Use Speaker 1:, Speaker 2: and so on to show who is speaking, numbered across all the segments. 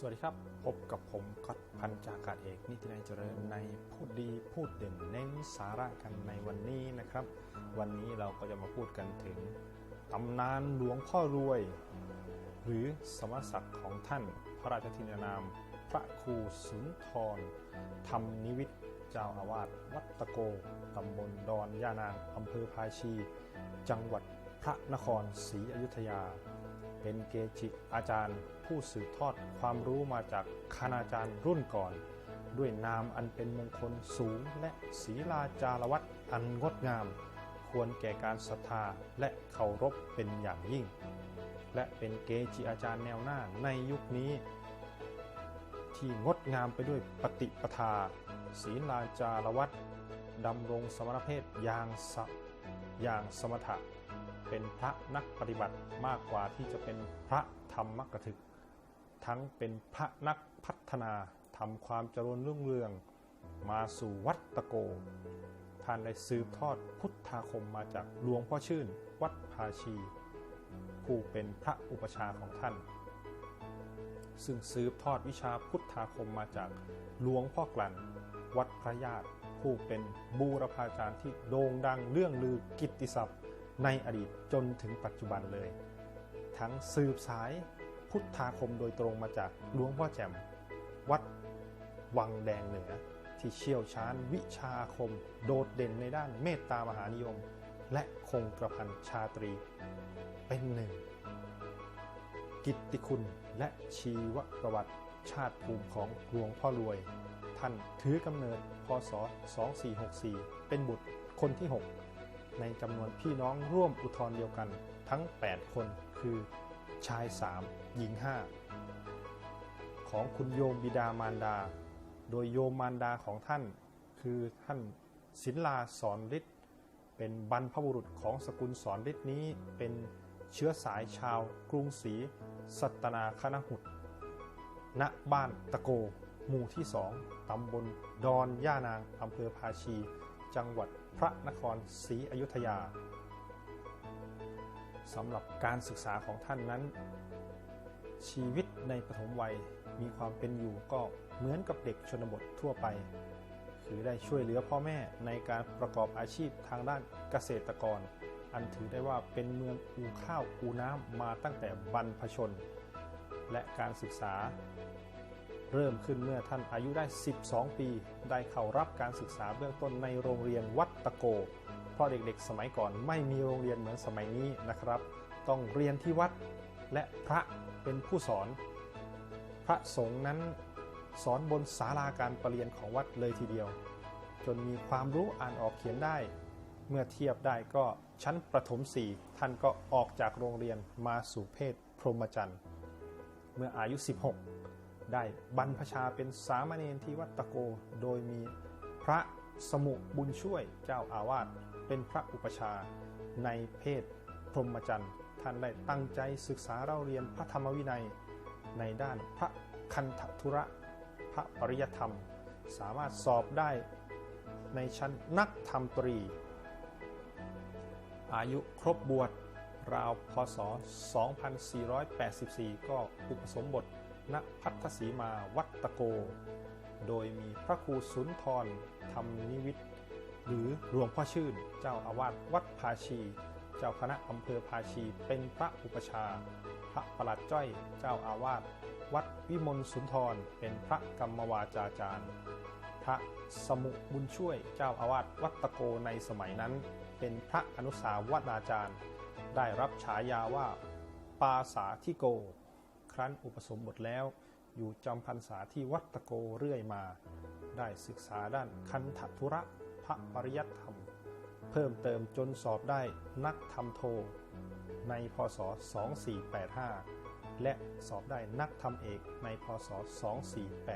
Speaker 1: สวัสดีครับ พบกับผมก๊อตพันจากาศเอกนิตินัยเจริญในพูดดีพูดเด่นเน้นสาระกันในวันนี้นะครับ วันนี้เราก็จะมาพูดกันถึงตำนานหลวงพ่อรวย หรือสมณศักดิ์ของท่านพระราชทินานาม พระครูสุนทรธรรมนิวิทย์เจ้าอาวาสวัดตะโกตำบลดอนย่านางอำเภอพายชี จังหวัดพระนครศรีอยุธยา เป็นเกจิอาจารย์ ผู้สืบทอดความรู้มาจากคณาจารย์รุ่นก่อน ด้วยนามอันเป็นมงคลสูงและศีลาจารวัตอันงดงาม ควรแก่การศรัทธาและเคารพเป็นอย่างยิ่ง และเป็นเกจิอาจารย์แนวหน้าในยุคนี้ ที่งดงามไปด้วยปฏิปทาศีลาจารวัตดำรงสมณเพศอย่างสะ อย่างสมถะ เป็นพระนักปฏิบัติมากกว่าที่จะเป็นพระธรรมกถึก ทั้งเป็นพระนักพัฒนาทำความเจริญรุ่งเรืองมาสู่วัดตะโก ท่านได้สืบทอดพุทธาคมมาจากหลวงพ่อชื่น วัดภาชี ผู้เป็นพระอุปชาของท่าน ซึ่งสืบทอดวิชาพุทธาคมมาจากหลวงพ่อกลั่น วัดพระญาติ ผู้เป็นบูรพาจารย์ที่โด่งดังเรื่องลือกิตติศัพท์ ในอดีตจนถึงปัจจุบันเลย ทั้งสืบสายพุทธาคมโดยตรงมาจากหลวงพ่อแจ่ม วัดวังแดงเหนือ ที่เชี่ยวชาญวิชาอาคม โดดเด่นในด้านเมตตามหานิยม และคงกระพันชาตรี เป็นหนึ่ง กิตติคุณและชีวประวัติชาติภูมิของหลวงพ่อรวย ท่านถือกำเนิดพศ 2464 เป็นบุตรคนที่ 6 ในจำนวนพี่น้องร่วมอุทธรเดียวกันทั้ง 8 คนคือชาย 3 หญิง 5 ของคุณโยมบิดามารดา โดยโยมมารดาของท่าน คือท่านศิลาสอนฤทธิ์เป็นบรรพบุรุษของสกุลสอนฤทธิ์นี้เป็นเชื้อสายชาวกรุงศรีสัตนาคณหุตณบ้านตะโก หมู่ที่สองตำบลดอนย่านางอำเภอภาชี จังหวัดพระนครศรีอยุธยาสำหรับการศึกษาของท่านนั้น ชีวิตในปฐมวัยมีความเป็นอยู่ก็เหมือนกับเด็กชนบททั่วไป คือได้ช่วยเหลือพ่อแม่ในการประกอบอาชีพทางด้านเกษตรกร อันถือได้ว่าเป็นเมืองอูข้าวอูน้ำมาตั้งแต่บรรพชน และการศึกษา เริ่มขึ้นเมื่อท่านอายุได้ 12 ปี ได้เข้ารับการศึกษาเบื้องต้นในโรงเรียนวัดตะโก เพราะเด็กๆ สมัยก่อนไม่มีโรงเรียนเหมือนสมัยนี้นะครับ ต้องเรียนที่วัดและพระเป็นผู้สอน พระสงฆ์นั้นสอนบนศาลาการประเรียนของวัดเลยทีเดียว จนมีความรู้อ่านออกเขียนได้ เมื่อเทียบได้ก็ชั้นประถมสี่ท่านก็ออกจากโรงเรียนมาสู่เพศพรหมจรรย์ เมื่ออายุ 16 ได้บรรพชาเป็นสามเณรที่วัดตะโก โดยมีพระสมุบุญช่วยเจ้าอาวาสเป็นพระอุปชาในเพศพรหมจรรย์ ท่านได้ตั้งใจศึกษาเล่าเรียนพระธรรมวินัย ในด้านพระคันธทุระพระปริยธรรม สามารถสอบได้ในชั้นนักธรรมตรี อายุครบบวชราวพศ 2484 ก็อุปสมบท ณพัทธสีมาวัดตะโก โดยมีพระครูสุนทรธรรมนิวิทหรือหลวงพ่อชื่น เจ้าอาวาสวัดภาชี เจ้าคณะอำเภอภาชีเป็นพระอุปชา พระประหลัดจ้อยเจ้าอาวาสวัดวิมลสุนทรเป็นพระกรรมวาจาจารย์ พระสมุบุญช่วยเจ้าอาวาสวัดตะโกในสมัยนั้น เป็นพระอนุสาวนาจารย์ ได้รับฉายาว่าปาสาธิโก รั้นอุปสมบทแล้ว อยู่จำพรรษาที่วัดตะโกเรื่อยมา ได้ศึกษาด้านคันธุระพระปริยัติธรรม เพิ่มเติมจนสอบได้นักธรรมโท ในพศ 2485 และสอบได้นักธรรมเอกในพศ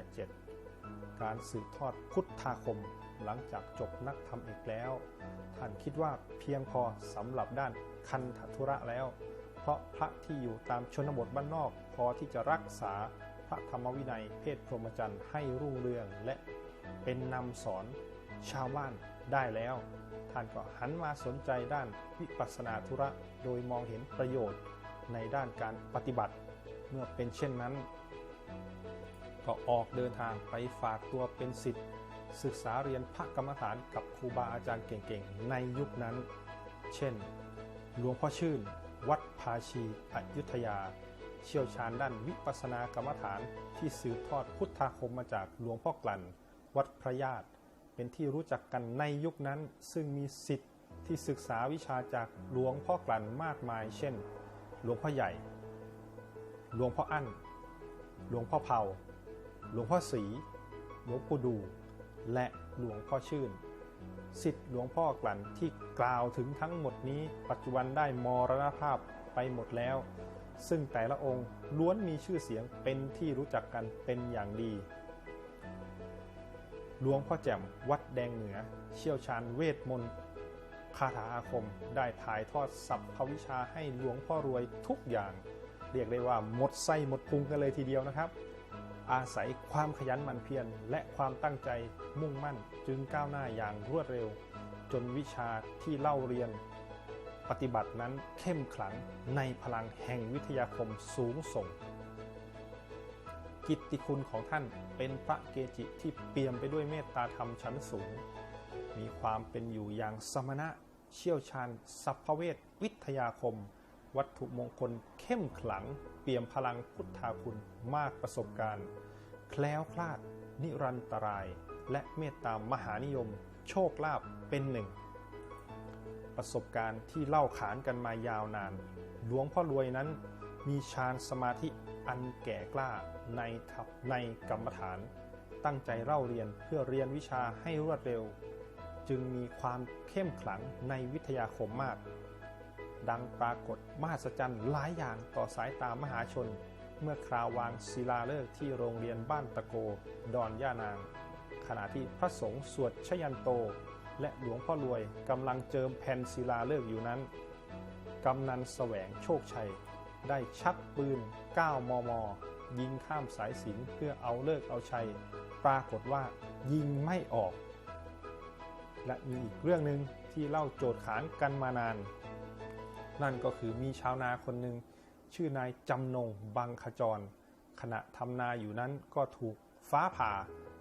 Speaker 1: 2487 การสืบทอดพุทธาคมหลังจากจบนักธรรมเอกแล้ว ท่านคิดว่าเพียงพอสำหรับด้านคันธทุระแล้ว เพราะพระที่อยู่ตามชนบทบ้านนอก พอที่จะรักษาพระธรรมวินัย เพศพรหมจรรย์ให้รุ่งเรืองและเป็นนำสอนชาวบ้านได้แล้ว ท่านก็หันมาสนใจด้านวิปัสสนาธุระ โดยมองเห็นประโยชน์ในด้านการปฏิบัติ เมื่อเป็นเช่นนั้น ก็ออกเดินทางไปฝากตัวเป็นศิษย์ศึกษาเรียนพระกรรมฐานกับครูบาอาจารย์เก่งๆ ในยุคนั้น เช่น หลวงพ่อชื่น วัดภาชีอยุธยา เชี่ยวชาญด้านวิปัสสนากรรมฐานที่สืบทอดพุทธาคมมาจากหลวงพ่อกลั่น วัดพระญาติ เป็นที่รู้จักกันในยุคนั้นซึ่งมีสิทธิ์ที่ศึกษาวิชาจากหลวงพ่อกลั่นมากมาย เช่น หลวงพ่อใหญ่ หลวงพ่ออั้น หลวงพ่อเผาหลวงพ่อศรีหลวงปู่ดู และหลวงพ่อชื่น สิทธิ์หลวงพ่อกลั่นที่กล่าวถึงทั้งหมดนี้ ปัจจุบันได้มรณภาพไปหมดแล้ว ซึ่งแต่ละองค์ล้วนมีชื่อเสียงเป็นที่รู้จักกันเป็นอย่างดี หลวงพ่อแจ่มวัดแดงเหนือ เชี่ยวชาญเวทมนต์คาถาอาคมได้ถ่ายทอดสัพพวิชาให้หลวงพ่อรวยทุกอย่าง เรียกได้ว่าหมดไส้หมดพุงกันเลยทีเดียวนะครับ อาศัยความขยันหมั่นเพียรและความตั้งใจมุ่งมั่นจึงก้าวหน้าอย่างรวดเร็ว จนวิชาที่เล่าเรียน ปฏิบัตินั้นเข้มขลังในพลังแห่งวิทยาคมสูงส่ง กิตติคุณของท่านเป็นพระเกจิที่เปี่ยมไปด้วยเมตตาธรรมชั้นสูง มีความเป็นอยู่อย่างสมณะเชี่ยวชาญสัพพเวทวิทยาคม วัตถุมงคลเข้มขลัง เปี่ยมพลังพุทธาคุณมากประสบการณ์ แคล้วคลาด นิรันตราย และเมตตามหานิยม โชคลาภเป็นหนึ่ง ประสบการณ์ที่เล่าขานกันมายาวนาน หลวงพ่อรวยนั้น มีฌานสมาธิอันแก่กล้าในทับในกรรมฐาน ตั้งใจเล่าเรียนเพื่อเรียนวิชาให้รวดเร็ว จึงมีความเข้มขลังในวิทยาคมมาก ดังปรากฏมหัศจรรย์หลายอย่างต่อสายตามหาชน เมื่อคราววางศิลาฤกษ์ที่โรงเรียนบ้านตะโก ดอนย่านาง ขณะที่พระสงฆ์สวดชยันโต และหลวงพ่อรวยกำลังเจิมแผ่นศิลาฤกษ์อยู่นั้นกำนันแสวงโชคชัย ได้ชักปืน 9 มม ยิงข้ามสายสินเพื่อเอาเลิกเอาชัย ปรากฏว่ายิงไม่ออก และมีอีกเรื่องหนึ่งที่เล่าโจทย์ขานกันมานาน นั่นก็คือมีชาวนาคนหนึ่งชื่อนายจำนงบังขจร ขณะทำนาอยู่นั้นก็ถูกฟ้าผ่า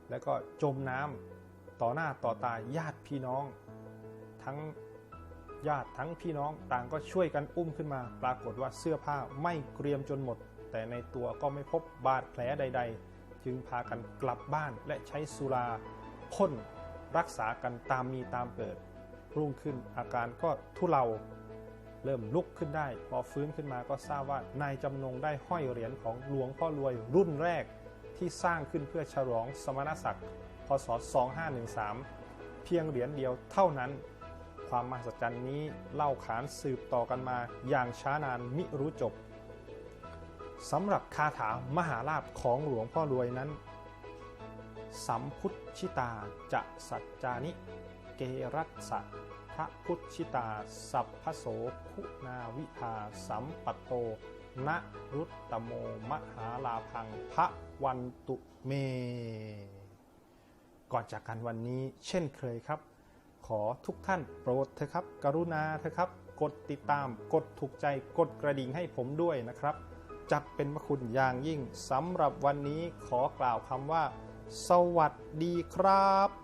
Speaker 1: แล้วก็จมน้ำต่อหน้าต่อตาญาติพี่น้อง ทั้งญาติทั้งพี่น้องต่างก็ช่วยกันอุ้มขึ้นมา ปรากฏว่าเสื้อผ้าไม่เกรียมจนหมด แต่ในตัวก็ไม่พบบาดแผลใด ๆ จึงพากันกลับบ้านและใช้สุราพ่นรักษากันตามมีตามเกิด รุ่งขึ้นอาการก็ทุเลา เริ่มลุกขึ้นได้ พอฟื้นขึ้นมาก็ทราบว่านายจำนงได้ห้อยเหรียญของหลวงพ่อรวยรุ่นแรกที่สร้างขึ้นเพื่อฉลองสมณศักดิ์พศ 2513 เพียงเหรียญเดียวเท่านั้น ความมหัศจรรย์นี้เล่าขานสืบต่อกันมาอย่างช้านานมิรู้จบสำหรับคาถามหาลาภของหลวงพ่อรวยนั้น สัมพุทชิตาจะสัจจานิ เกรัสสะ พระพุทชิตา สัพพโสคุณาวิภาสัมปัตโตณรุตตโมมหาลาพังพระวันตุเม ก่อนจากกันวันนี้เช่นเคยครับ ขอทุกท่านโปรดเถอะครับ กรุณาเถอะครับ กดติดตาม กดถูกใจ กดกระดิ่งให้ผมด้วยนะครับ จัดเป็นพระคุณอย่างยิ่งสำหรับวันนี้ขอกล่าวคำว่า สวัสดีครับ